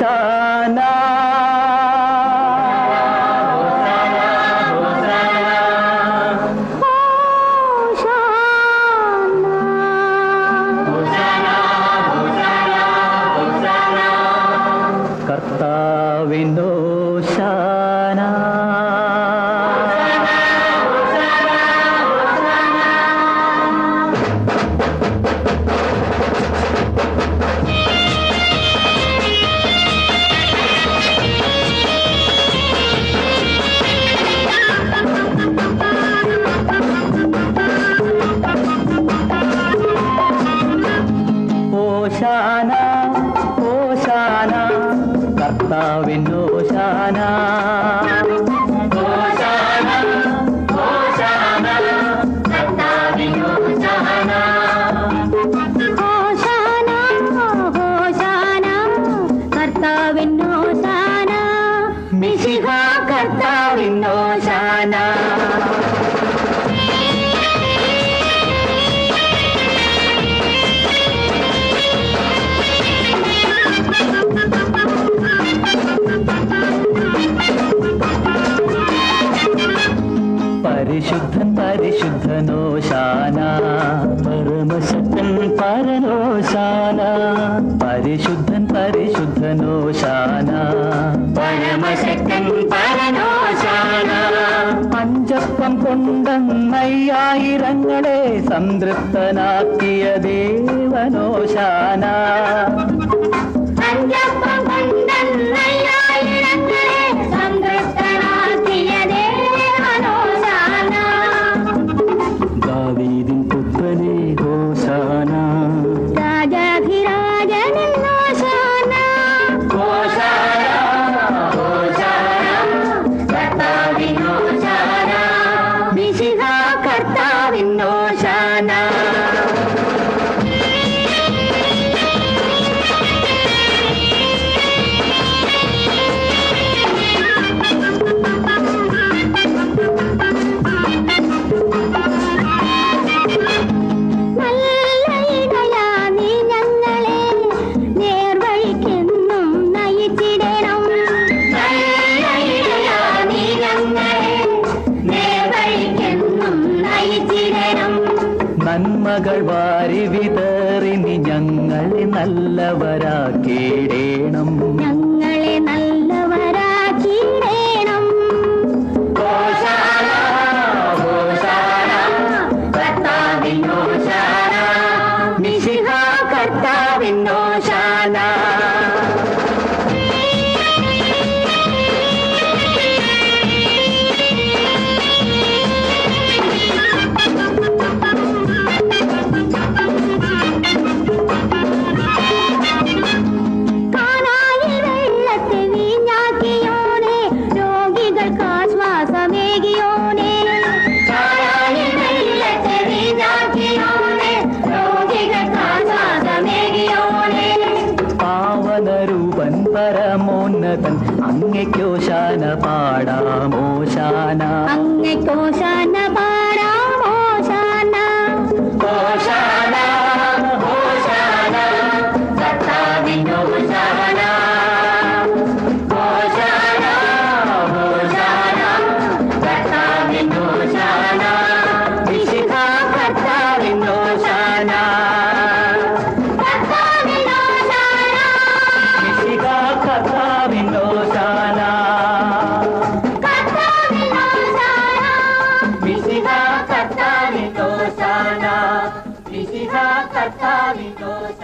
নিশানা హోషానా విన్నోషానా? మిషిహా కర్త విన్నోష പരിശുദ്ധൻ പരിശുദ്ധനോശാന പരമശക്തൻ പരനോശാന പരിശുദ്ധൻ പരിശുദ്ധനോശാന പരമശക്തൻ പരനോശാന പഞ്ചപ്പം കൊണ്ടയ്യായിരങ്ങളെ സംതൃപ്തനാക്കിയ ദേവനോശാന حميد നന്മകൾ വാരി വിതറിനി ഞങ്ങളെ നല്ലവരാക്കിയിടേണം ഞങ്ങളെ അങ്ങയ്ക്കോശാന പാടാമോശാന അങ്ങയ്ക്കോശാന പാടാം ഓശാന. Pajarillos